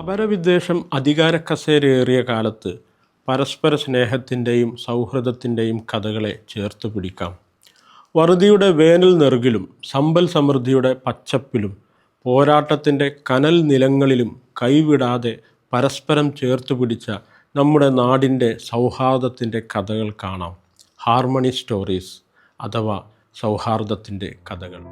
അപരവിദ്വേഷം അധികാരക്കസേരയേറിയ കാലത്ത് പരസ്പര സ്നേഹത്തിന്റെയും സൗഹൃദത്തിന്റെയും കഥകളെ ചേർത്ത് പിടിക്കാം. വറുതിയുടെ വേനൽ നെറുകിലും സമ്പൽ സമൃദ്ധിയുടെ പച്ചപ്പിലും പോരാട്ടത്തിന്റെ കനൽ നിലങ്ങളിലും കൈവിടാതെ പരസ്പരം ചേർത്ത് പിടിച്ച നമ്മുടെ നാടിന്റെ സൗഹാർദ്ദത്തിന്റെ കഥകൾ കാണാം. ഹാർമണി സ്റ്റോറീസ് അഥവാ സൗഹാർദ്ദത്തിന്റെ കഥകൾ.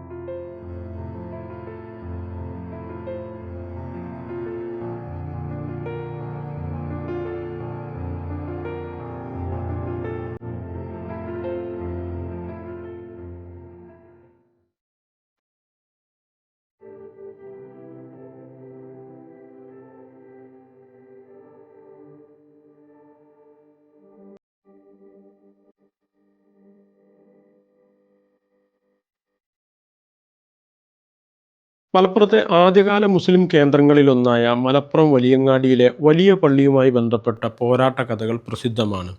മലപ്പുറത്തെ ആദ്യകാല മുസ്ലിം കേന്ദ്രങ്ങളിലൊന്നായ മലപ്പുറം വലിയങ്ങാടിയിലെ വലിയ പള്ളിയുമായി ബന്ധപ്പെട്ട പോരാട്ട കഥകൾ പ്രസിദ്ധമാണ്.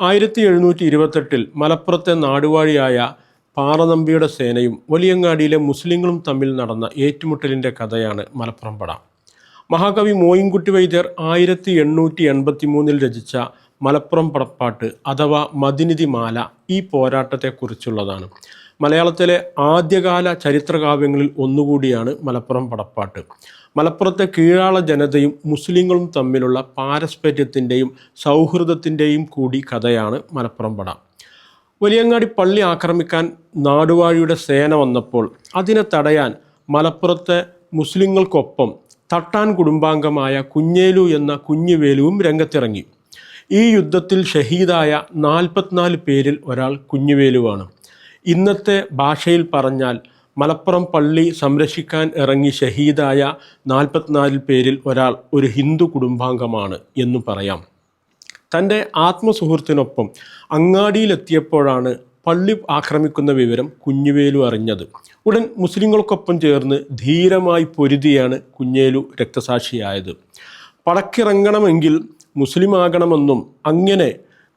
ആയിരത്തി എഴുന്നൂറ്റി ഇരുപത്തെട്ടിൽ മലപ്പുറത്തെ നാടുവാഴിയായ പാറനമ്പിയുടെ സേനയും വലിയങ്ങാടിയിലെ മുസ്ലിങ്ങളും തമ്മിൽ നടന്ന ഏറ്റുമുട്ടലിന്റെ കഥയാണ് മലപ്പുറം പട. മഹാകവി മോയിൻകുട്ടി വൈദ്യർ ആയിരത്തി എണ്ണൂറ്റി എൺപത്തി മൂന്നിൽ രചിച്ച മലപ്പുറം പടപ്പാട്ട് അഥവാ മതിനിധി മാല ഈ പോരാട്ടത്തെക്കുറിച്ചുള്ളതാണ്. മലയാളത്തിലെ ആദ്യകാല ചരിത്രകാവ്യങ്ങളിൽ ഒന്നുകൂടിയാണ് മലപ്പുറം പടപ്പാട്ട്. മലപ്പുറത്തെ കീഴാള ജനതയും മുസ്ലിങ്ങളും തമ്മിലുള്ള പാരസ്പര്യത്തിന്റെയും സൗഹൃദത്തിന്റെയും കൂടി കഥയാണ് മലപ്പുറം പട. വലിയങ്ങാടി പള്ളി ആക്രമിക്കാൻ നാടുവാഴിയുടെ സേന വന്നപ്പോൾ അതിനെ തടയാൻ മലപ്പുറത്തെ മുസ്ലിങ്ങൾക്കൊപ്പം തട്ടാൻ കുടുംബാംഗമായ കുഞ്ഞേലു എന്ന കുഞ്ഞുവേലുവും രംഗത്തിറങ്ങി. ഈ യുദ്ധത്തിൽ ഷഹീദായ നാൽപ്പത്തിനാല് പേരിൽ ഒരാൾ കുഞ്ഞുവേലുവാണ്. ഇന്നത്തെ ഭാഷയിൽ പറഞ്ഞാൽ മലപ്പുറം പള്ളി സംരക്ഷിക്കാൻ ഇറങ്ങി ഷഹീദായ നാൽപ്പത്തിനാലിൽ പേരിൽ ഒരാൾ ഒരു ഹിന്ദു കുടുംബാംഗമാണ് എന്നു പറയാം. തന്റെ ആത്മസുഹൃത്തിനൊപ്പം അങ്ങാടിയിലെത്തിയപ്പോഴാണ് പള്ളി ആക്രമിക്കുന്ന വിവരം കുഞ്ഞുവേലു അറിഞ്ഞത്. ഉടൻ മുസ്ലിങ്ങൾക്കൊപ്പം ചേർന്ന് ധീരമായി പൊരുതിയാണ് കുഞ്ഞേലു രക്തസാക്ഷിയായത്. പടക്കിറങ്ങണമെങ്കിൽ മുസ്ലിമാകണമെന്നും അങ്ങനെ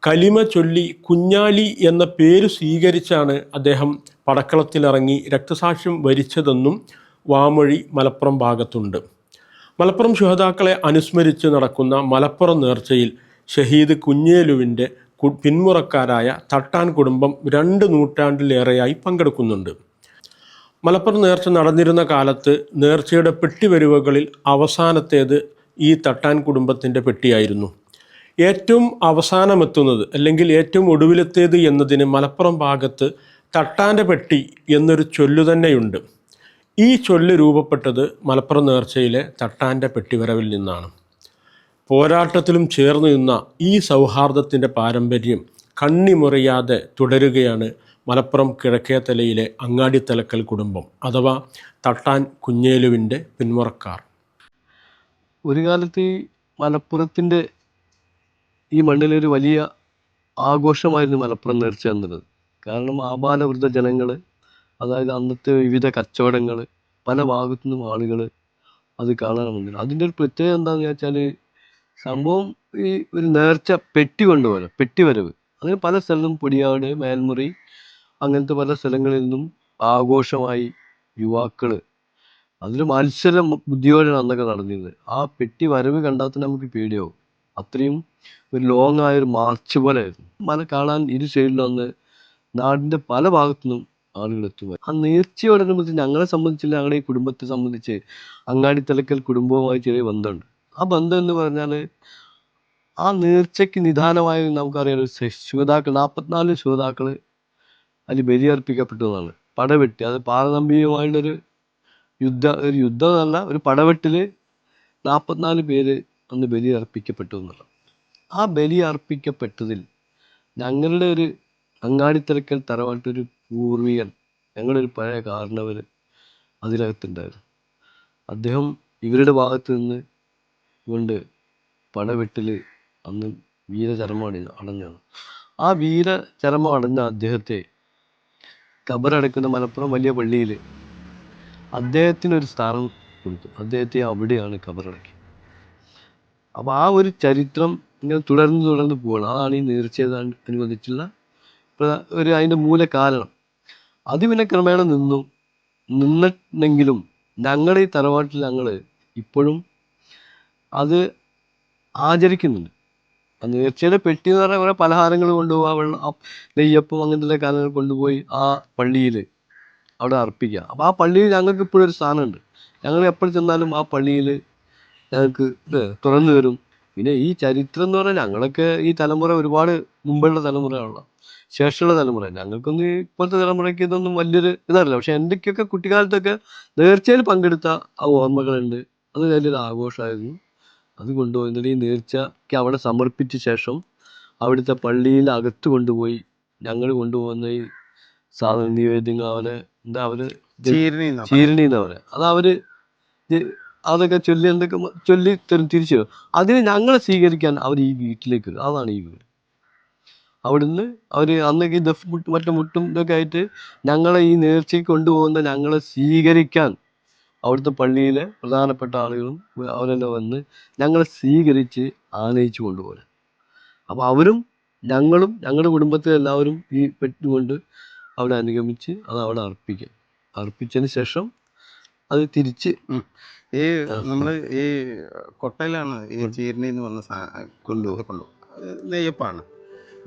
കലിമ ചൊല്ലി കുഞ്ഞാലി എന്ന പേര് സ്വീകരിച്ചാണ് അദ്ദേഹം പടക്കളത്തിലിറങ്ങി രക്തസാക്ഷ്യം വരിച്ചതെന്നും വാമൊഴി മലപ്പുറം ഭാഗത്തുണ്ട്. മലപ്പുറം ശുഹതാക്കളെ അനുസ്മരിച്ച് നടക്കുന്ന മലപ്പുറം നേർച്ചയിൽ ഷഹീദ് കുഞ്ഞേലുവിന്റെ പിന്മുറക്കാരായ തട്ടാൻ കുടുംബം രണ്ട് നൂറ്റാണ്ടിലേറെയായി പങ്കെടുക്കുന്നുണ്ട്. മലപ്പുറം നേർച്ച നടന്നിരുന്ന കാലത്ത് നേർച്ചയുടെ പെട്ടിവരുവകളിൽ അവസാനത്തേത് ഈ തട്ടാൻ കുടുംബത്തിന്റെ പെട്ടിയായിരുന്നു. ഏറ്റവും അവസാനമെത്തുന്നത് അല്ലെങ്കിൽ ഏറ്റവും ഒടുവിലെത്തേത് എന്നതിന് മലപ്പുറം ഭാഗത്ത് തട്ടാന്റെ പെട്ടി എന്നൊരു ചൊല്ലു തന്നെയുണ്ട്. ഈ ചൊല്ല് രൂപപ്പെട്ടത് മലപ്പുറം നേർച്ചയിലെ തട്ടാന്റെ പെട്ടിവരവിൽ നിന്നാണ്. പോരാട്ടത്തിലും ചേർന്ന് നിന്ന ഈ സൗഹാർദ്ദത്തിന്റെ പാരമ്പര്യം കണ്ണിമുറിയാതെ തുടരുകയാണ് മലപ്പുറം കിഴക്കേത്തലയിലെ അങ്ങാടിത്തലക്കൽ കുടുംബം അഥവാ തട്ടാൻ കുഞ്ഞേലുവിന്റെ പിന്മുറക്കാർ ഒരു കാലത്ത് മലപ്പുറത്തിന്റെ ഈ മണ്ണിലൊരു വലിയ ആഘോഷമായിരുന്നു മലപ്പുറം നേർച്ച എന്നുള്ളത്. കാരണം ആബാലവൃദ്ധ ജനങ്ങൾ അതായത് അന്നത്തെ വിവിധ കച്ചവടങ്ങൾ പല ഭാഗത്തു നിന്നും ആളുകൾ അത് കാണാൻ വന്നിരുന്നു. അതിന്റെ ഒരു പ്രത്യേകത എന്താണെന്ന് വെച്ചാൽ സംഭവം ഈ ഒരു നേർച്ച പെട്ടി കൊണ്ടുപോലെ പെട്ടി വരവ് അങ്ങനെ പല സ്ഥലത്തും പൊടിയാട് മേൽമുറി അങ്ങനത്തെ പല സ്ഥലങ്ങളിൽ നിന്നും ആഘോഷമായി യുവാക്കൾ അതിൽ മത്സരം ബുദ്ധിയോടെയാണ് അന്നൊക്കെ നടന്നിരുന്നത്. ആ പെട്ടി വരവ് കണ്ടാൽ തന്നെ നമുക്ക് പേടിയാവും. അത്രയും ഒരു ലോങ് ആയ ഒരു മാർച്ച് പോലെ ആയിരുന്നു മല കാണാൻ ഇരു സൈഡിലും അന്ന് നാടിന്റെ പല ഭാഗത്തു നിന്നും ആളുകൾ എത്തുമായി ആ നേർച്ചയോടനുബന്ധിച്ച് ഞങ്ങളെ സംബന്ധിച്ചില്ല ഞങ്ങളുടെ ഈ കുടുംബത്തെ സംബന്ധിച്ച് അങ്ങാടിത്തലക്കൽ കുടുംബവുമായി ചെറിയ ബന്ധമുണ്ട്. ആ ബന്ധം എന്ന് പറഞ്ഞാൽ ആ നേർച്ചയ്ക്ക് നിദാനമായി നമുക്കറിയാം ഒരു ശുഹതാക്കൾ നാൽപ്പത്തിനാല് ശുഹതാക്കൾ അതിൽ ബലിയർപ്പിക്കപ്പെട്ടു എന്നാണ്. പടവെട്ടി അത് പാറനമ്പിയുമായുള്ളൊരു യുദ്ധ ഒരു യുദ്ധം എന്നല്ല ഒരു പടവെട്ടിൽ നാൽപ്പത്തിനാല് പേര് അന്ന് ബലി അർപ്പിക്കപ്പെട്ടു എന്നുള്ളത്. ആ ബലി അർപ്പിക്കപ്പെട്ടതിൽ ഞങ്ങളുടെ ഒരു അങ്ങാടിത്തലക്കൽ തറവാട്ടൊരു പൂർവികൻ ഞങ്ങളുടെ ഒരു പഴയ കാരണവർ അതിനകത്തുണ്ടായിരുന്നു. അദ്ദേഹം ഇവരുടെ ഭാഗത്ത് നിന്ന് കൊണ്ട് പടവെട്ടിൽ അന്ന് വീരചരമം അടഞ്ഞു ആ വീരചരമം അടഞ്ഞ അദ്ദേഹത്തെ കബറടക്കുന്ന മലപ്പുറം വലിയ പള്ളിയിൽ അദ്ദേഹത്തിനൊരു സ്ഥാനം കൊടുത്തു. അദ്ദേഹത്തെ അവിടെയാണ് കബറടക്കി അപ്പോൾ ആ ഒരു ചരിത്രം ഇങ്ങനെ തുടർന്ന് തുടർന്ന് പോകണം അതാണ് ഈ നേർച്ചയെ അനുബന്ധിച്ചുള്ള പ്ര- ഒരു അതിന്റെ മൂല കാരണം. അത് പിന്നെ ക്രമേണ നിന്നു നിന്നിട്ടുണ്ടെങ്കിലും ഞങ്ങളുടെ ഈ തറവാട്ടിൽ ഞങ്ങൾ ഇപ്പോഴും അത് ആചരിക്കുന്നുണ്ട്. ആ നേർച്ചയുടെ പെട്ടി എന്ന് പറഞ്ഞാൽ കുറേ പലഹാരങ്ങൾ കൊണ്ടുപോകുക വെള്ളം നെയ്യപ്പം അങ്ങനത്തെ കാര്യങ്ങൾ കൊണ്ടുപോയി ആ പള്ളിയിൽ അവിടെ അർപ്പിക്കുക. അപ്പോൾ ആ പള്ളിയിൽ ഞങ്ങൾക്ക് ഇപ്പോഴും ഒരു സ്ഥാനമുണ്ട്. ഞങ്ങൾ എപ്പോൾ ചെന്നാലും ആ പള്ളിയിൽ ഞങ്ങൾക്ക് തുറന്നു തരും പിന്നെ ഈ ചരിത്രം എന്ന് പറഞ്ഞാൽ ഞങ്ങളൊക്കെ ഈ തലമുറ ഒരുപാട് മുമ്പുള്ള തലമുറയുള്ള ശേഷമുള്ള തലമുറ. ഞങ്ങൾക്കൊന്നും ഈ ഇപ്പോഴത്തെ തലമുറയ്ക്ക് ഇതൊന്നും വലിയൊരു ഇതറിയില്ല പക്ഷെ എന്റെയൊക്കെ കുട്ടിക്കാലത്തൊക്കെ നേർച്ചയിൽ പങ്കെടുത്ത ആ ഓർമ്മകളുണ്ട്. അത് വലിയൊരു ആഘോഷമായിരുന്നു. അത് കൊണ്ടുപോയി എന്നിട്ട് ഈ നേർച്ചയ്ക്ക് അവിടെ സമർപ്പിച്ച ശേഷം അവിടുത്തെ പള്ളിയിൽ അകത്ത് കൊണ്ടുപോയി ഞങ്ങൾ കൊണ്ടുപോകുന്ന ഈ സാധന നിവേദ്യങ്ങൾ അവരെ എന്താ അവർ ചീരണി. ചീരണി അത് അവർ അതൊക്കെ ചൊല്ലി എന്തൊക്കെ ചൊല്ലി തരും തിരിച്ചു തരും. അതിന് ഞങ്ങളെ സ്വീകരിക്കാൻ അവർ ഈ വീട്ടിലേക്ക് വരും. അതാണ് ഈ വീട്. അവിടുന്ന് അവർ അന്നൊക്കെ ഈ ദഫ് മുട്ട് മറ്റേ മുട്ടും ഇതൊക്കെ ആയിട്ട് ഞങ്ങളെ ഈ നേർച്ചയ്ക്ക് കൊണ്ടുപോകുന്ന ഞങ്ങളെ സ്വീകരിക്കാൻ അവിടുത്തെ പള്ളിയിലെ പ്രധാനപ്പെട്ട ആളുകളും അവരെല്ലാം വന്ന് ഞങ്ങളെ സ്വീകരിച്ച് ആനയിച്ചു കൊണ്ടുപോലെ അപ്പോൾ അവരും ഞങ്ങളും ഞങ്ങളുടെ കുടുംബത്തിലെ എല്ലാവരും ഈ പെട്ടുകൊണ്ട് അവിടെ അനുഗമിച്ച് അത് അവിടെ അർപ്പിക്കും. അർപ്പിച്ചതിന് ശേഷം അത് തിരിച്ച് ഈ നമ്മൾ ഈ കൊട്ടയിലാണ് ഈ ചീരണി എന്ന് പറഞ്ഞ സാ- കൊണ്ടുപോകും കൊണ്ടുപോകും നെയ്യപ്പാണ്.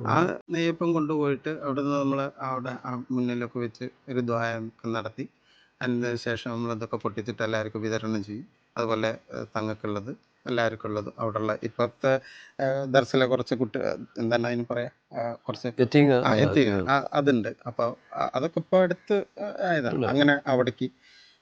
ആ നെയ്യപ്പം കൊണ്ടുപോയിട്ട് അവിടെ നിന്ന് നമ്മൾ അവിടെ മുന്നിലൊക്കെ വെച്ച് ഒരു ദ്വായം നടത്തി അതിന് ശേഷം നമ്മളതൊക്കെ പൊട്ടിച്ചിട്ട് എല്ലാവർക്കും വിതരണം ചെയ്യും. അതുപോലെ തങ്ങൾക്കുള്ളത് എല്ലാവർക്കും ഉള്ളത് അവിടെയുള്ള ഇപ്പോഴത്തെ ദർശന കുറച്ച് കുട്ടി എന്താണ് അതിന് പറയാ? കുറച്ച് അതുണ്ട്. അപ്പോൾ അതൊക്കെ ഇപ്പോൾ അടുത്ത് ആയതാണ്. അങ്ങനെ അവിടേക്ക്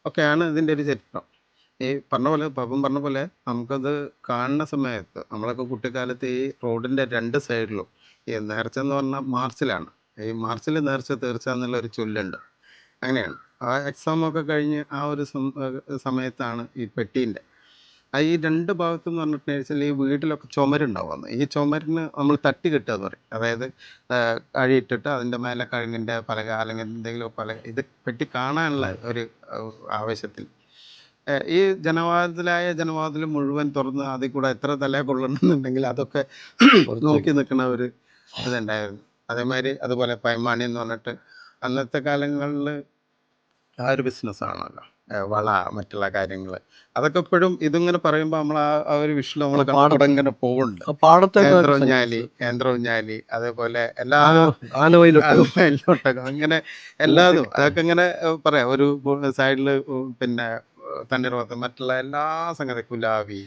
ഒക്കെയാണ് ഇതിന്റെ ഒരു ചരിത്രം. ഈ പറഞ്ഞ പോലെ പപ്പൻ പറഞ്ഞ പോലെ നമുക്കത് കാണുന്ന സമയത്ത് നമ്മളൊക്കെ കുട്ടിക്കാലത്ത് ഈ റോഡിന്റെ രണ്ട് സൈഡിലും ഈ നേർച്ച എന്ന് പറഞ്ഞാൽ മാർച്ചിലാണ്. ഈ മാർച്ചിൽ നേർച്ച തീർച്ച എന്നുള്ള ഒരു ചൊല്ലുണ്ട്. അങ്ങനെയാണ്. ആ എക്സാം ഒക്കെ കഴിഞ്ഞ് ആ ഒരു സമയത്താണ് ഈ പെട്ടീന്റെ ഈ രണ്ട് ഭാഗത്തും എന്ന് പറഞ്ഞിട്ടുണ്ടെങ്കിൽ ഈ വീട്ടിലൊക്കെ ചുമരുണ്ടാവും ഈ ചുമരിന് നമ്മൾ തട്ടി കെട്ടുക എന്ന് പറയും. അതായത് അഴിയിട്ടിട്ട് അതിന്റെ മേലെ കഴുകിന്റെ പലക അല്ലെങ്കിൽ എന്തെങ്കിലും പല ഇത് പെട്ടി കാണാനുള്ള ഒരു ആവേശത്തിൽ. ഈ ജനവാതിലായ ജനവാതിൽ മുഴുവൻ തുറന്ന് അതിൽ കൂടെ എത്ര തല കൊള്ളണമെന്നുണ്ടെങ്കിൽ അതൊക്കെ നോക്കി നിൽക്കുന്ന ഒരു ഇതുണ്ടായിരുന്നു. അതേമാതിരി അതുപോലെ പൈമാണി എന്ന് പറഞ്ഞിട്ട് അന്നത്തെ കാലങ്ങളിൽ ആ ഒരു ബിസിനസ്സാണല്ലോ വള മറ്റുള്ള കാര്യങ്ങൾ. അതൊക്കെ എപ്പോഴും ഇതിങ്ങനെ പറയുമ്പോൾ നമ്മൾ ആ ഒരു വിഷയം നമ്മൾ കണ്ടവിടെ ഇങ്ങനെ പോകുന്നുണ്ട് യന്ത്രോഞ്ഞാലി യന്ത്രോഞ്ഞാലി അതേപോലെ എല്ലാ അങ്ങനെ എല്ലാതും. അതൊക്കെ ഇങ്ങനെ പറയാ പറയാം. ഒരു സൈഡിൽ പിന്നെ ഏഹ്, തണ്ണീർമത്തം മറ്റുള്ള എല്ലാ സംഗതി കുലാവി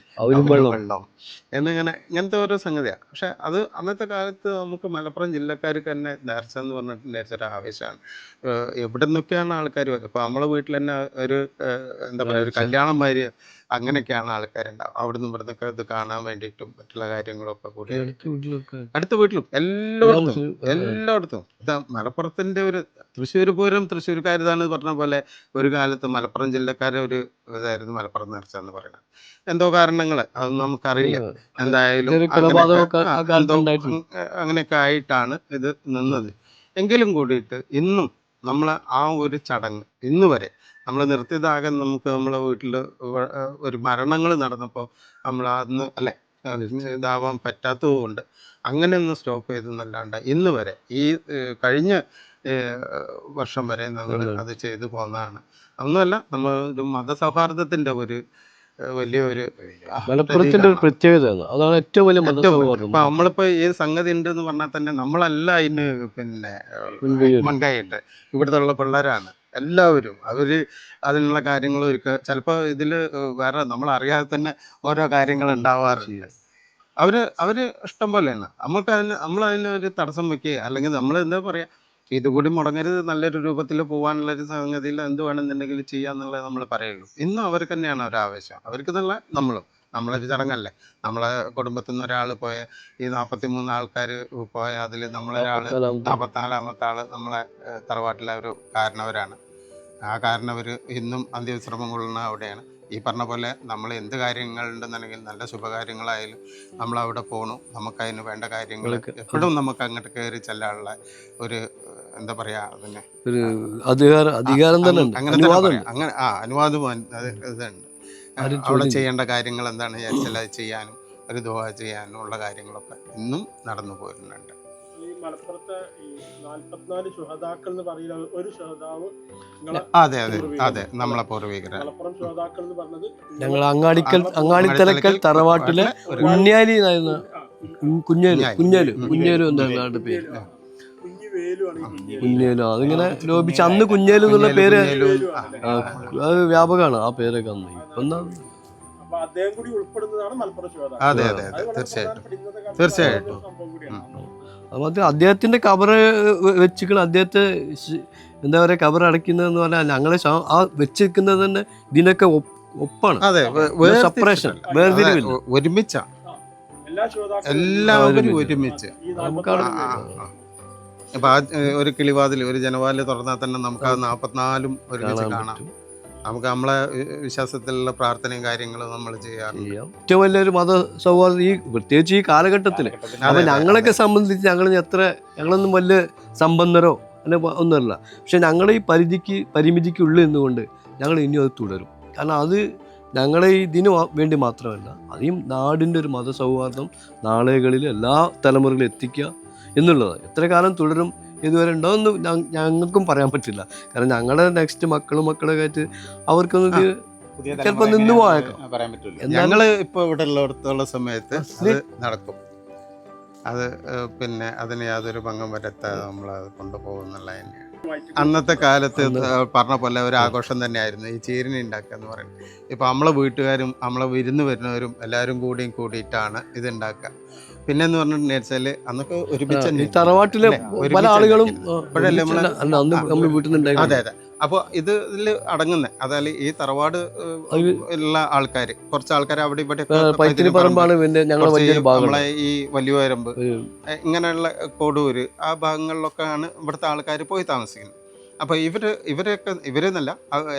വെള്ളം. എന്നിങ്ങനെ ഇങ്ങനത്തെ ഓരോ സംഗതിയാണ് പക്ഷെ അത് അന്നത്തെ കാലത്ത് നമുക്ക് മലപ്പുറം ജില്ലക്കാർക്ക് തന്നെ നേർച്ച എന്ന് പറഞ്ഞിട്ട് നേർച്ച ഒരു ആവേശമാണ്. എവിടെ നിന്നൊക്കെയാണ് ആൾക്കാർ ഇപ്പൊ നമ്മളെ വീട്ടിൽ തന്നെ ഒരു എന്താ പറയുക ഒരു കല്യാണം മാതിരി അങ്ങനെയൊക്കെയാണ് ആൾക്കാരുണ്ടാവും അവിടുന്ന് ഇവിടുന്നൊക്കെ ഇത് കാണാൻ വേണ്ടിയിട്ടും മറ്റുള്ള കാര്യങ്ങളൊക്കെ കൂടി. അടുത്ത വീട്ടിലും എല്ലായിടത്തും എല്ലായിടത്തും. ഇതാ മലപ്പുറത്തിന്റെ ഒരു തൃശ്ശൂർ പൂരം തൃശ്ശൂർക്കാരിതാണ് പറഞ്ഞ പോലെ ഒരു കാലത്ത് മലപ്പുറം ജില്ലക്കാരെ ഒരു ഇതായിരുന്നു മലപ്പുറം നേർച്ച എന്ന് പറയുന്നത് എന്തോ കാരണങ്ങൾ അത് നമുക്കറിയില്ല. എന്തായാലും അങ്ങനെയൊക്കെ ആയിട്ടാണ് ഇത് നിന്നത്. എങ്കിലും കൂടിയിട്ട് ഇന്നും നമ്മൾ ആ ഒരു ചടങ്ങ് ഇന്ന് വരെ നമ്മൾ നിർത്തിയതാകെ നമുക്ക് നമ്മളെ വീട്ടിൽ ഒരു മരണങ്ങൾ നടന്നപ്പോൾ നമ്മൾ അന്ന് അല്ലെ ഇതാവാൻ പറ്റാത്തതുകൊണ്ട് അങ്ങനെ ഒന്ന് സ്റ്റോപ്പ് ചെയ്തെന്നല്ലാണ്ട് ഇന്ന് വരെ ഈ കഴിഞ്ഞ വർഷം വരെ നമ്മൾ അത്. ചെയ്തു പോകുന്നതാണ് ഒന്നുമല്ല നമ്മൾ ഒരു മതസൗഹാർദ്ദത്തിന്റെ ഒരു വലിയൊരു മലപ്പുറത്തിന്റെ ഒരു അതാണ് ഏറ്റവും വലിയ മതസൗഹാർദ്ദം. നമ്മളിപ്പോ ഈ സംഗതി ഉണ്ട് എന്ന് പറഞ്ഞാൽ തന്നെ നമ്മളല്ല അതിന് പിന്നെ. മുൻകൈയിട്ട് ഇവിടുത്തെ ഉള്ള പിള്ളേരാണ്. എല്ലാവരും. അവർ അതിനുള്ള കാര്യങ്ങൾ ഒരുക്കുക ചിലപ്പോൾ ഇതിൽ വേറെ നമ്മൾ അറിയാതെ തന്നെ ഓരോ കാര്യങ്ങൾ ഉണ്ടാവാറുണ്ട് അവർ അവർ ഇഷ്ടം പോലെയാണ്. നമുക്ക് അതിന് നമ്മൾ അതിനൊരു തടസ്സം വെക്കുക അല്ലെങ്കിൽ നമ്മൾ എന്താ പറയാ ഇതുകൂടി മുടങ്ങരുത് നല്ലൊരു രൂപത്തിൽ പോകാനുള്ള ഒരു സംഗതിയിൽ എന്ത് വേണമെന്നുണ്ടെങ്കിലും ചെയ്യാന്നുള്ളത് നമ്മൾ പറയുള്ളൂ. ഇന്നും അവർക്ക് തന്നെയാണ് ഒരു ആവേശം അവർക്ക് നല്ല നമ്മളും. നമ്മളൊരു ചടങ്ങല്ലേ? നമ്മളെ കുടുംബത്തിൽ നിന്ന് ഒരാൾ പോയ ഈ നാൽപ്പത്തി മൂന്ന് ആൾക്കാർ പോയ അതിൽ നമ്മളൊരാൾ നാൽപ്പത്തിനാലാമത്തെ ആൾ നമ്മളെ തറവാട്ടിലെ ഒരു കാരണവരാണ്. ആ കാരണവർ ഇന്നും അന്ത്യവിശ്രമം കൊള്ളുന്ന അവിടെയാണ്. ഈ പറഞ്ഞ പോലെ നമ്മൾ എന്ത് കാര്യങ്ങളുണ്ടെന്നുണ്ടെങ്കിൽ നല്ല ശുഭകാര്യങ്ങളായാലും നമ്മൾ അവിടെ പോകണം നമുക്ക് അതിന് വേണ്ട കാര്യങ്ങൾ എപ്പോഴും നമുക്ക് അങ്ങോട്ട് കയറി ചെല്ലാനുള്ള ഒരു എന്താ പറയാ അതിനെ അധികാരം അധികാരം തന്നെ അങ്ങനെ. അങ്ങനെ ആ അനുവാദം ഇതുണ്ട്. അവിടെ ചെയ്യേണ്ട കാര്യങ്ങൾ എന്താണ് വിചാരിച്ചാൽ അത് ചെയ്യാനും ഒരു ദുവാ ചെയ്യാനും ഉള്ള കാര്യങ്ങളൊക്കെ ഇന്നും നടന്നു പോരുന്നുണ്ട്. മലപ്പുറത്തെ ശുഹതാക്കൾ എന്ന് പറയുന്ന ഒരു ശുഹതാവ് അതെ അതെ അതെ നമ്മളെ പൂർവികരാണ്. മലപ്പുറം ശുഹതാക്കൾ എന്ന് പറഞ്ഞത് ഞങ്ങൾ അങ്ങാടിക്കൽ അങ്ങാടിത്തലക്കൽ തറവാട്ടിലെ ഉണ്ണിയാലി എന്നായിരുന്നു. കുഞ്ഞാലി. കുഞ്ഞേലു കുഞ്ഞേലു. കുഞ്ഞേലു. എന്നായിരുന്നു പേര്. കുഞ്ഞേലു. അതിങ്ങനെ ലോപിച്ച് അന്ന് കുഞ്ഞേലു എന്നുള്ള പേര് ആ, അത് വ്യാപകമാണ് ആ പേരൊക്കെ അന്ന്. ഇപ്പൊ അതെ. അതെ അതെ തീർച്ചയായിട്ടും. തീർച്ചയായിട്ടും. അത് അദ്ദേഹത്തിന്റെ കബറ് വെച്ചിക്കണ അദ്ദേഹത്തെ എന്താ പറയാ കബർ അടയ്ക്കുന്നതെന്ന് പറഞ്ഞാൽ ഞങ്ങളെ ആ വെച്ചിരിക്കുന്നത് തന്നെ ഇതിനൊക്കെ ഒപ്പ്- ഒപ്പാണ്. അതെ സെപ്പറേഷൻ വേർതിരിവില്ല. ഒരുമിച്ചാ. എല്ലാ ശുഹതാക്കളും എല്ലാവരും ഒരുമിച്ച്. നമുക്കവിടെ. അപ്പൊ ആ ഒരു കിളിവാതിൽ ഒരു ജനവാതിൽ തുറന്നാൽ തന്നെ നമുക്ക് ആ നാപ്പത്തിനാലും ഒരുമിച്ച് കാണാം. നമുക്ക് നമ്മളെ വിശ്വാസത്തിലുള്ള പ്രാർത്ഥനയും കാര്യങ്ങളും നമ്മൾ ചെയ്യാറുണ്ട്. ചെയ്യാം. ഏറ്റവും വലിയൊരു മത സൗഹാർദ്ദം ഈ പ്രത്യേകിച്ച് ഈ കാലഘട്ടത്തിൽ അപ്പൊ ഞങ്ങളൊക്കെ സംബന്ധിച്ച് ഞങ്ങൾ എത്ര ഞങ്ങളൊന്നും വലിയ സമ്പന്നരോ അല്ലെ ഒന്നുമല്ല. പക്ഷെ ഞങ്ങൾ ഈ പരിധിക്ക് പരിമിതിക്കുള്ളിൽ നിന്നുകൊണ്ട് ഞങ്ങൾ ഇനിയും അത് തുടരും. കാരണം അത് ഞങ്ങളെ ഇതിന് വേണ്ടി മാത്രമല്ല അത് ഈ നാടിന്റെ ഒരു മത സൗഹാർദ്ദം നാളുകളിൽ എല്ലാ തലമുറകളിലും എത്തിക്കുക എന്നുള്ളതാണ്. എത്ര കാലം തുടരും ഇതുവരെ ഉണ്ടോയെന്ന് ഞങ്ങൾക്കും പറയാൻ പറ്റില്ല. കാരണം ഞങ്ങളുടെ നെക്സ്റ്റ് മക്കളും മക്കളൊക്കെ ആയിട്ട് അവർക്കൊന്നും ചിലപ്പോൾ ചിലപ്പോ നിന്ന് പോയേക്കാം. പറയാൻ പറ്റില്ല എന്നാലും- ഞങ്ങൾ ഇപ്പൊ ഇവിടെ ഉള്ളിടത്തോളം സമയത്ത് നടക്കും. അത് പിന്നെ അതിന് യാതൊരു ഭംഗം വരത്താതെ നമ്മൾ അത് കൊണ്ടുപോകുന്നുള്ള തന്നെയാണ്. അന്നത്തെ കാലത്ത് പറഞ്ഞ പോലെ ഒരു ആഘോഷം തന്നെയായിരുന്നു. ഈ ചീരനെ ഉണ്ടാക്കുക എന്ന് പറയുന്നത്. ഇപ്പൊ നമ്മളെ വീട്ടുകാരും നമ്മളെ വിരുന്ന് വരുന്നവരും എല്ലാവരും കൂടിയും കൂടിയിട്ടാണ് ഇത് ഉണ്ടാക്കുക. പിന്നെ എന്ന് അന്നൊക്കെ ഒരുമിച്ച് തറവാട്ടിലെ? പല ആളുകളും ഇപ്പോഴല്ലേ അന്ന് നമ്മൾ വീട്ടിൽ അതെ അതെ. അപ്പോൾ ഇത് ഇതിൽ അടങ്ങുന്ന. അതായത് ഈ തറവാട് ഉള്ള ആൾക്കാർ കുറച്ച് ആൾക്കാർ അവിടെ ഇവിടെ നമ്മളെ ഈ വലിയ വരമ്പ് ഇങ്ങനെയുള്ള കൊടൂര് ആ ഭാഗങ്ങളിലൊക്കെയാണ് ഇവിടുത്തെ ആൾക്കാർ പോയി താമസിക്കുന്നത്. അപ്പോൾ ഇവർ ഇവരൊക്കെ ഇവരെന്നല്ല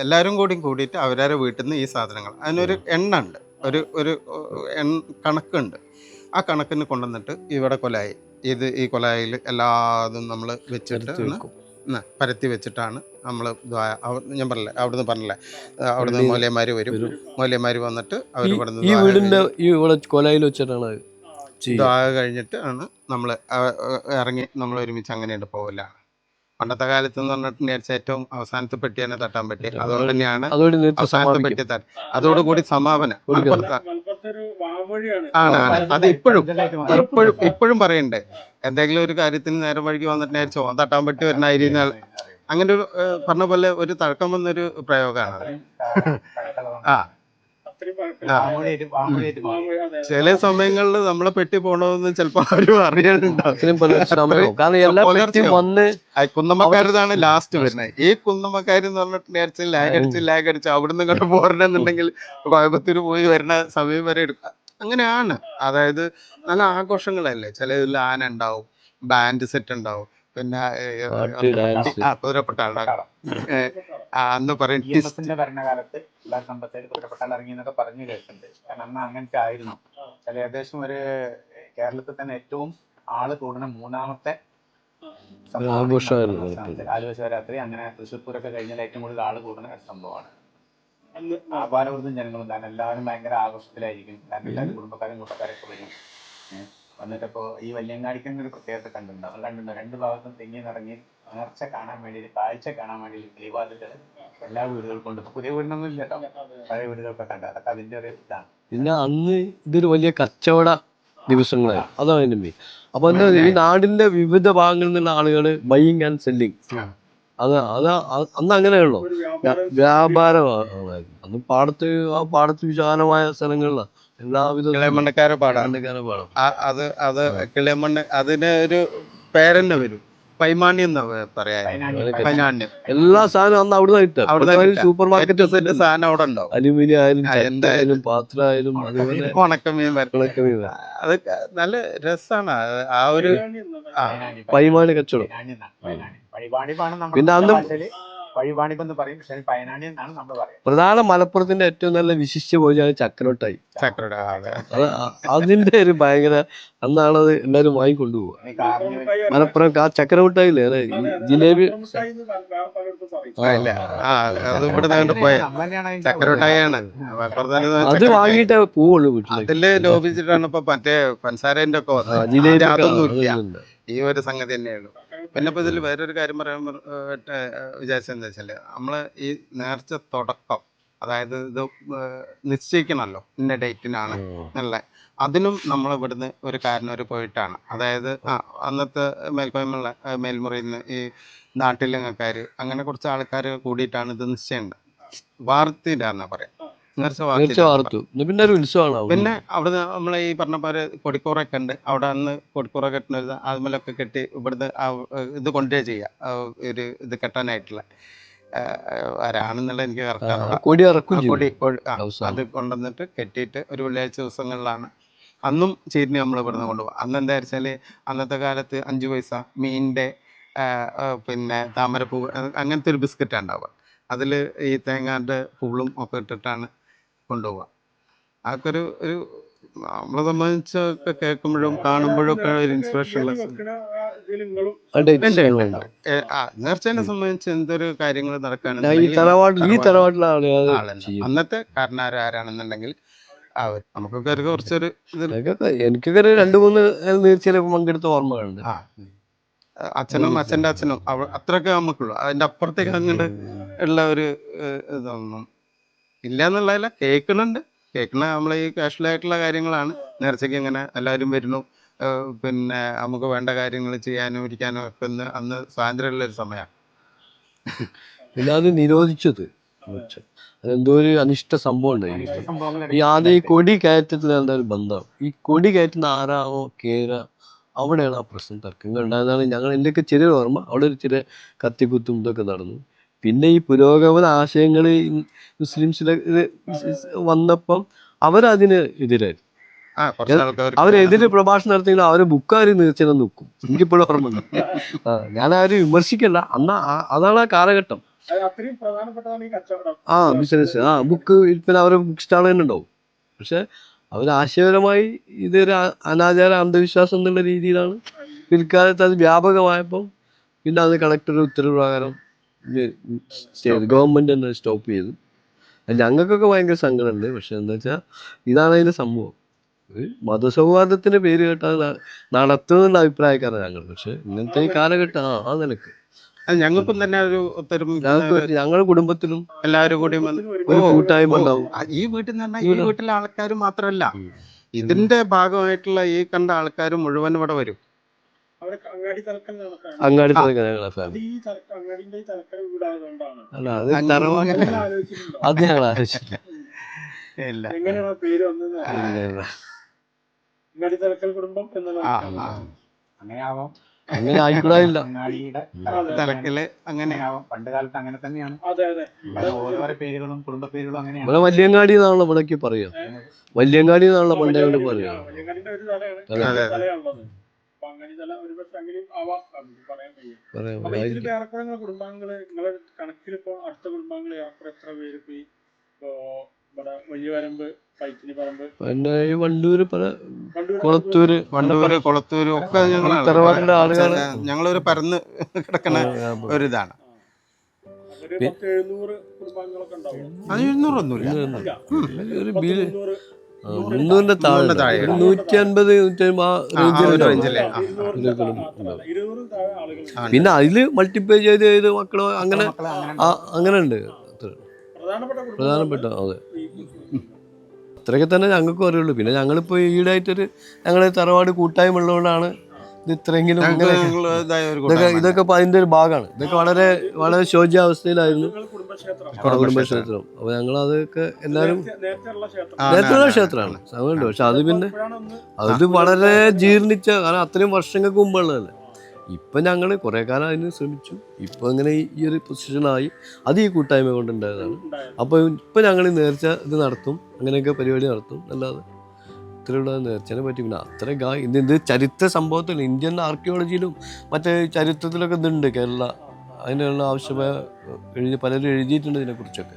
എല്ലാവരും കൂടി കൂടിയിട്ട് അവരവരെ വീട്ടിൽ നിന്ന് ഈ സാധനങ്ങൾ അതിനൊരു എണ്ണ ഉണ്ട്. ഒരു ഒരു എൺ കണക്കുണ്ട്. ആ കണക്കിന് കൊണ്ടുവന്നിട്ട് ഇവിടെ കൊലായി. ഇത് ഈ കൊലായിൽ എല്ലാതും നമ്മൾ വെച്ചിട്ട് പരത്തി വെച്ചിട്ടാണ് നമ്മൾ ഞാൻ പറഞ്ഞില്ലേ അവിടുന്ന് പറഞ്ഞില്ലേ അവിടുന്ന് മൂലയന്മാർ വരും. മൂലയന്മാർ വന്നിട്ട് അവർ ഈ- ഇവിടുന്ന് ഈ ദ്വാ വീടിന്റെ ഈ ഇവിടെ കൊലയിൽ വെച്ചിട്ടാണ് ചെയ്യുക കഴിഞ്ഞിട്ട് ആണ് നമ്മൾ ഇറങ്ങി നമ്മൾ ഒരുമിച്ച് അങ്ങനെയുണ്ട് പോകലാണ് പണ്ടത്തെ കാലത്ത് എന്ന് പറഞ്ഞിട്ടുണ്ടെങ്കിൽ ഏറ്റവും അവസാനത്തെ പെട്ടി തന്നെ തട്ടാൻ പറ്റി അതുകൊണ്ട് തന്നെയാണ് നേരത്തെ അവസാനത്തെ പെട്ടി തട്ട. അതോടുകൂടി സമാപനം. ആണ് ആണ്. അത് ഇപ്പോഴും ഇപ്പോഴും ഇപ്പോഴും പറയണ്ടേ. എന്തെങ്കിലും ഒരു കാര്യത്തിന് നേരം വഴിക്ക് വന്നിട്ടുണ്ടെങ്കിൽ ചോദം തട്ടാൻ പറ്റി വരുന്ന അങ്ങനെ ഒരു പറഞ്ഞ പോലെ ഒരു തഴക്കം വന്നൊരു പ്രയോഗമാണ്. ആ. ചില സമയങ്ങളിൽ നമ്മളെ പെട്ടി പോണോന്ന് ചിലപ്പോ അവർ അറിയാനുണ്ടാവും കുന്നമ്മക്കാരതാണ് ലാസ്റ്റ് വരുന്നത്. ഈ കുന്നമ്മക്കാര് എന്ന് പറഞ്ഞിട്ട് നേരത്തെ ലാഗ് അടിച്ച് ലാഗ് അടിച്ച് അവിടുന്ന് ഇങ്ങോട്ട് പോരണെന്നുണ്ടെങ്കിൽ കോയമ്പത്തൂർ പോയി വരുന്ന സമയം വരെ എടുക്കുക അങ്ങനെയാണ്. അതായത് നല്ല ആഘോഷങ്ങളല്ലേ? ചിലതിൽ ആന ഉണ്ടാവും ബാൻഡ് സെറ്റ് ഉണ്ടാവും. പിന്നെ ഏ, പാട്ട്, ഡാൻസ്. ആ കുതിരപ്പെട്ട ഉണ്ടാവും ഏ, ആ, അന്ന് പറയും ഭരണകാലത്ത് എല്ലാ കമ്പത്തേര് കുതിരപ്പെട്ടാൽ ഇറങ്ങി എന്നൊക്കെ പറഞ്ഞു കേട്ടിട്ടുണ്ട്. കാരണം അന്ന് അങ്ങനത്തെ ആയിരുന്നു. ചില ഏകദേശം ഒരു കേരളത്തിൽ തന്നെ ഏറ്റവും ആൾ കൂടുന്ന മൂന്നാമത്തെ ആലുവ ശിവരാത്രി അങ്ങനെ തൃശ്ശൂർ പൂരൊക്കെ കഴിഞ്ഞാൽ ഏറ്റവും കൂടുതൽ ആൾ കൂടുന്ന ഒരു സംഭവമാണ്. അന്ന് ആപാലവൃദ്ധം ജനങ്ങളും കാരണം എല്ലാവരും ഭയങ്കര ആഘോഷത്തിലായിരിക്കും. കാരണം എല്ലാവരും കുടുംബക്കാരും കൂട്ടക്കാരൊക്കെ വരും. ഏഹ് വന്നിട്ടപ്പോ ഈ വല്യങ്ങാടിക്കുന്ന ഒരു പ്രത്യേകത കണ്ടിട്ടുണ്ടാവും കണ്ടിട്ടുണ്ടോ രണ്ട് ഭാഗത്തും തെങ്ങി നിറങ്ങി ഉണർച്ച കാണാൻ വേണ്ടി കാഴ്ച കാണാൻ വേണ്ടി കിളിവാതിലുകൾ എല്ലാ വീടുകൾക്കും ഉണ്ട്. ഇപ്പൊ പുതിയ വീടിനൊന്നും ഇല്ല കേട്ടോ. പഴയ വീടുകളൊക്കെ കണ്ട. അതൊക്കെ അതിന്റെ ഒരു ഇതാണ്. പിന്നെ അന്ന് ഇതൊരു വലിയ കച്ചവട ദിവസങ്ങളായിരുന്നു അതാണ് അതിന്റെ മെയിൻ അപ്പൊ എന്താ ഈ നാടിന്റെ വിവിധ ഭാഗങ്ങളിൽ നിന്നുള്ള ആളുകൾ ബൈയിങ് ആൻഡ് സെല്ലിങ് അത് അത് അന്ന് അങ്ങനെയുള്ളൂ വ്യാപാരമാണ് വ്യാപാരമായിരുന്നു അന്ന് പാടത്ത് ആ പാടത്ത് വിശാലമായ സ്ഥലങ്ങളിലാണ് എല്ലാവിധ കിളമണ്ണക്കാരെ പാടാണ് പാടം. പാടം. അത് അത് കിളിമണ്ണ് അതിന് ഒരു പേരന്നെ വരും. പൈമാണി എന്ന് പറയാ. പൈനാനി- പൈനാണ്യം എല്ലാ സാധനവും അന്ന് അവിടെ. സൂപ്പർ മാർക്കറ്റ് സാധനം അവിടെ ഉണ്ടാവും. അലുമിനിയം ആയാലും എന്തായാലും. പാത്രമായാലും അതുപോലെ ഉണക്കമീൻ വരും ഉണക്ക അത് നല്ല രസാണ്. ആ ഒരു പൈമാണി കച്ചവടം. പിന്നെ അന്ന് എന്ന് പറയും. പക്ഷെ പയനാണി എന്നാണ് നമ്മൾ പറയുന്നത് പ്രധാന മലപ്പുറത്തിന്റെ ഏറ്റവും നല്ല വിശിഷ്ട ഭോജനമാണ് ചക്കരോട്ടായി അത്. അതിന്റെ ഒരു ഭയങ്കര അന്നാണത് എല്ലാരും വാങ്ങിക്കൊണ്ടുപോവുക മലപ്പുറം ആ ചക്രമുട്ടായില്ലേ അതെ ഈ ജിലേബി ആ അത് വാങ്ങിയിട്ട് തന്നെയാണ് അത് വാങ്ങിയിട്ടേ പോവുള്ളൂ വീട്ടിലേക്ക്. അതിൽ ലോപിച്ചിട്ടാണ് ഇപ്പൊ മറ്റേ പഞ്ചസാരന്റെ ഒക്കെ ജിലേബി അതൊന്നും. ഈ ഒരു സംഗതി തന്നെയുള്ളൂ പിന്നെ ഇപ്പോൾ ഇതിൽ വേറൊരു കാര്യം പറയാൻ വിചാരിച്ചെന്താ വെച്ചാൽ വെച്ചാൽ നമ്മൾ ഈ നേർച്ച തുടക്കം അതായത് ഇത് നിശ്ചയിക്കണല്ലോ നിശ്ചയിക്കണമല്ലോ ഇന്ന ഡേറ്റിനാണ് അല്ലെ അതിനും നമ്മൾ ഇവിടുന്ന് ഒരു കാരണവർ പോയിട്ടാണ്. അതായത് ആ അന്നത്തെ മേൽക്കോയ്മയുള്ള മേൽമുറിയിൽ നിന്ന് ഈ നാട്ടിലങ്ങക്കാർ അങ്ങനെ കുറച്ച് ആൾക്കാർ കൂടിയിട്ടാണ് ഇത് നിശ്ചയം വാർത്തിയിടാന്നാ പറയാം. നേർച്ച വാർത്തു. പിന്നെ ഒരു ഉത്സവമാണ് അവിടെ. പിന്നെ നമ്മളെ ഈ പറഞ്ഞ പോലെ കൊടിക്കൂറൊക്കെ ഉണ്ട്. അവിടെ അന്ന് കൊടിക്കൂറ കെട്ടുന്നത് അതുമല്ലൊക്കെ കെട്ടി ഇവിടുന്ന് ഇത് കൊണ്ടേ ചെയ്യുക ഒരു ഇത് കെട്ടാനായിട്ടുള്ള. ആരാണെന്നുള്ള എനിക്ക് കറക്റ്റ് കൊടി കൊടി. അത് കൊണ്ടുവന്നിട്ട് കെട്ടിയിട്ട് ഒരു വെള്ളിയാഴ്ച ദിവസങ്ങളിലാണ്. അന്നും ചീരിനി നമ്മൾ ഇവിടുന്ന് കൊണ്ടുപോകും അന്ന് എന്താ വെച്ചാൽ അന്നത്തെ കാലത്ത് അഞ്ച് പൈസ മീനിന്റെ പിന്നെ താമരപ്പൂ അങ്ങനത്തെ ഒരു ബിസ്ക്കറ്റ് ഉണ്ടാവുക. അതിൽ ഈ തേങ്ങാന്റെ പൂളും ഒക്കെ ഇട്ടിട്ടാണ് കൊണ്ടുപോവുക അതൊക്കെ ഒരു ഒരു നമ്മളെ സംബന്ധിച്ചൊക്കെ കേൾക്കുമ്പോഴും കാണുമ്പോഴും ഒക്കെ ഒരു ആ നേർച്ചേനെ സംബന്ധിച്ച് എന്തൊരു കാര്യങ്ങൾ ചെയ്യും. അന്നത്തെ കാരണവർ ആരാണെന്നുണ്ടെങ്കിൽ അവർ നമുക്കൊക്കെ കുറച്ചൊരു എനിക്കൊക്കെ രണ്ട് മൂന്ന് നീർച്ചയിൽ പങ്കെടുത്ത ഓർമ്മകളുണ്ട്. അച്ഛനും അച്ഛന്റെ അച്ഛനും അത്രയൊക്കെ നമുക്കുള്ളൂ. അതിന്റെ അപ്പുറത്തേക്ക് അങ്ങോട്ട് ഉള്ള ഒരു ഇതൊന്നും ഇല്ല എന്നുള്ളതല്ല കേൾക്കുന്നുണ്ട്. കേൾക്കുന്ന നമ്മൾ ഈ കാഷ്വൽ ആയിട്ടുള്ള കാര്യങ്ങളാണ്. നേർച്ചയ്ക്ക് ഇങ്ങനെ എല്ലാവരും വരുന്നു. പിന്നെ നമുക്ക് വേണ്ട കാര്യങ്ങൾ ചെയ്യാനും ഇരിക്കാനും ഒക്കെ ഒന്ന് അന്ന് സ്വാതന്ത്ര്യമുള്ള ഒരു സമയമാണ്. പിന്നെ അത് നിരോധിച്ചത് അതെന്തോ ഒരു അനിഷ്ട സംഭവം ഉണ്ടായി. ഈ ആദ്യം ഈ കൊടി കയറ്റത്തിൽ എന്താ ഒരു ബന്ധം? ഈ കൊടി കയറ്റുന്ന ആരാവോ കേര. അവിടെയാണ് ആ പ്രശ്നം തർക്കങ്ങൾ ഉണ്ടായതാണ് ഞങ്ങൾ എന്റെയൊക്കെ ചെറിയ ഓർമ്മ. അവിടെ ഒരു ചെറിയ കത്തിക്കുത്തും ഇതൊക്കെ നടന്നു. പിന്നെ ഈ പുരോഗമന ആശയങ്ങൾ മുസ്ലിംസിലെ വന്നപ്പം അവരതിന് എതിരായി അവരെതിരെ പ്രഭാഷണം നടത്തിയെങ്കിലും അവരെ ബുക്കാർ നീർച്ചനം നിൽക്കും എനിക്കിപ്പോഴും ഓർമ്മ ആ ഞാൻ ആരും വിമർശിക്കല്ല അന്ന് അതാണ് ആ കാലഘട്ടം. ആ ബിസിനസ് ആ ബുക്ക് വിൽപ്പന അവരെ ബുക്ക് സ്റ്റാൾ തന്നെ ഉണ്ടാവും. പക്ഷെ അവർ ആശയപരമായി ഇതൊരു അനാചാര അന്ധവിശ്വാസം എന്നുള്ള രീതിയിലാണ് പിൽക്കാലത്ത് അത് വ്യാപകമായപ്പോൾ പിന്നെ അത് കളക്ടറുടെ ഉത്തരവ് പ്രകാരം ചെയ്തു ഗവൺമെന്റ് തന്നെ സ്റ്റോപ്പ് ചെയ്തു. ഞങ്ങൾക്കൊക്കെ ഭയങ്കര സങ്കടമുണ്ട്. പക്ഷെ എന്താ വെച്ചാൽ ഇതാണ് അതിന്റെ സംഭവം. ഒരു മതസൗഹാർദ്ദത്തിന്റെ പേര് കേട്ടാൽ നടത്തുന്ന അഭിപ്രായക്കാരാണ് ഞങ്ങൾ. പക്ഷെ ഇന്നത്തെ ഈ കാലഘട്ടം ആ ആ നിലയ്ക്ക്. ഞങ്ങൾക്കും തന്നെ ഒരു ഞങ്ങളുടെ കുടുംബത്തിലും എല്ലാവരും കൂടി ഒരു കൂട്ടായ്മ ഉണ്ടാവും. ഈ വീട്ടിൽ നിന്ന് ഈ വീട്ടിലെ ആൾക്കാർ മാത്രമല്ല ഇതിന്റെ ഭാഗമായിട്ടുള്ള ഈ കണ്ട ആൾക്കാർ മുഴുവൻ ഇവിടെ വരും. അങ്ങാടി ഫാമിലി അല്ല അത് ഞങ്ങൾ ആലോചിച്ചില്ല എങ്ങനെയാണ് പേര് വന്നത്? അങ്ങാടി തലക്കൽ കുടുംബം. അങ്ങനെ ആവാം അങ്ങനെ ആയിക്കൂടായില്ല. അങ്ങാടിയുടെ അങ്ങനെ അങ്ങനെ ആവാം പണ്ട് കാലത്ത് അങ്ങനെ തന്നെയാണ്. അതെ അതെ. പല പേരുകളും കുടുംബ പേരുകളും അങ്ങനെയാണ്. ഇവിടെ വല്യങ്ങാടി എന്നാണല്ലോ ഇവിടേക്ക് പറയാ വല്യങ്ങാടി എന്നാണല്ലോ പണ്ടേ പറയാ അങ്ങനെയും ആവാം നമുക്ക് പറയാൻ അപ്പൊ. ഏറെക്കുറെ നിങ്ങളെ കുടുംബാംഗങ്ങൾ നിങ്ങളെ കണക്കിലിപ്പോ അടുത്ത ഏറെക്കുറെ എത്ര പേര് ഇപ്പോ ഇവിടെ വലിയ വരമ്പ് പറമ്പ്? ഈ വണ്ടൂര് പല വണ്ടൂര് കുളത്തൂര് വണ്ടൂര്. കൊളത്തൂര് ഒക്കെ തറവാട്ടിലെ ഞങ്ങളൊരു പരന്ന് കിടക്കണ ഒരിതാണ്. ഒരു എഴുന്നൂറ് കുടുംബാംഗങ്ങളൊക്കെ ഉണ്ടാവും അത് എഴുന്നൂറൊന്നുമില്ല ഒരു മുന്നൂറിന്റെ താഴെ നൂറ്റി അൻപത്. പിന്നെ അതിൽ മൾട്ടിപ്ലൈ ചെയ്ത് ചെയ്ത് മക്കൾ അങ്ങനെ അങ്ങനെ ആ അങ്ങനെ ഉണ്ട്. പ്രധാനപ്പെട്ട അതെ. അത്രയൊക്കെ തന്നെ ഞങ്ങൾക്കും അറിയുള്ളൂ. പിന്നെ ഞങ്ങളിപ്പോ ഈടായിട്ടൊരു ഞങ്ങളെ തറവാട് കൂട്ടായ്മ ഉള്ളതുകൊണ്ടാണ് ഇത് ഇത്രയെങ്കിലും ഇതൊക്കെ ഇപ്പൊ അതിന്റെ ഒരു ഭാഗമാണ്. ഇതൊക്കെ വളരെ വളരെ ശോച്യാവസ്ഥയിലായിരുന്നു നിങ്ങൾ കുടുംബക്ഷേത്രം. കുടുംബ കുടുംബക്ഷേത്രം. അപ്പൊ ഞങ്ങൾ അതൊക്കെ എല്ലാരും നേരത്തെ- നേരത്തെയുള്ള ക്ഷേത്രമാണ്. സമയമുണ്ട് പക്ഷെ അത് പിന്നെ അത് വളരെ ജീർണിച്ച കാരണം അത്രയും വർഷങ്ങൾക്ക് മുമ്പുള്ളതല്ലേ. ഇപ്പൊ ഞങ്ങൾ കുറെ കാലം അതിന് ശ്രമിച്ചു. ഇപ്പൊ ഇങ്ങനെ ഈ- ഒരു പൊസിഷനായി അത് ഈ കൂട്ടായ്മ കൊണ്ടുണ്ടായതാണ്. അപ്പോൾ അപ്പൊ ഇപ്പൊ ഞങ്ങൾ നേർച്ച ഇത് നടത്തും. അങ്ങനെയൊക്കെ പരിപാടി നടത്തും. അല്ലാതെ ഇത്രയുള്ള നേർച്ചനെ പറ്റി പിന്നെ അത്ര ഗാ- ഇത് ഇത് ചരിത്ര സംഭവത്തിൽ ഇന്ത്യൻ ആർക്കിയോളജിയിലും മറ്റേ ചരിത്രത്തിലൊക്കെ ഇതുണ്ട് കേരള അതിനുള്ള ആവശ്യമായ എഴുതി പലരും എഴുതിയിട്ടുണ്ട് ഇതിനെക്കുറിച്ചൊക്കെ.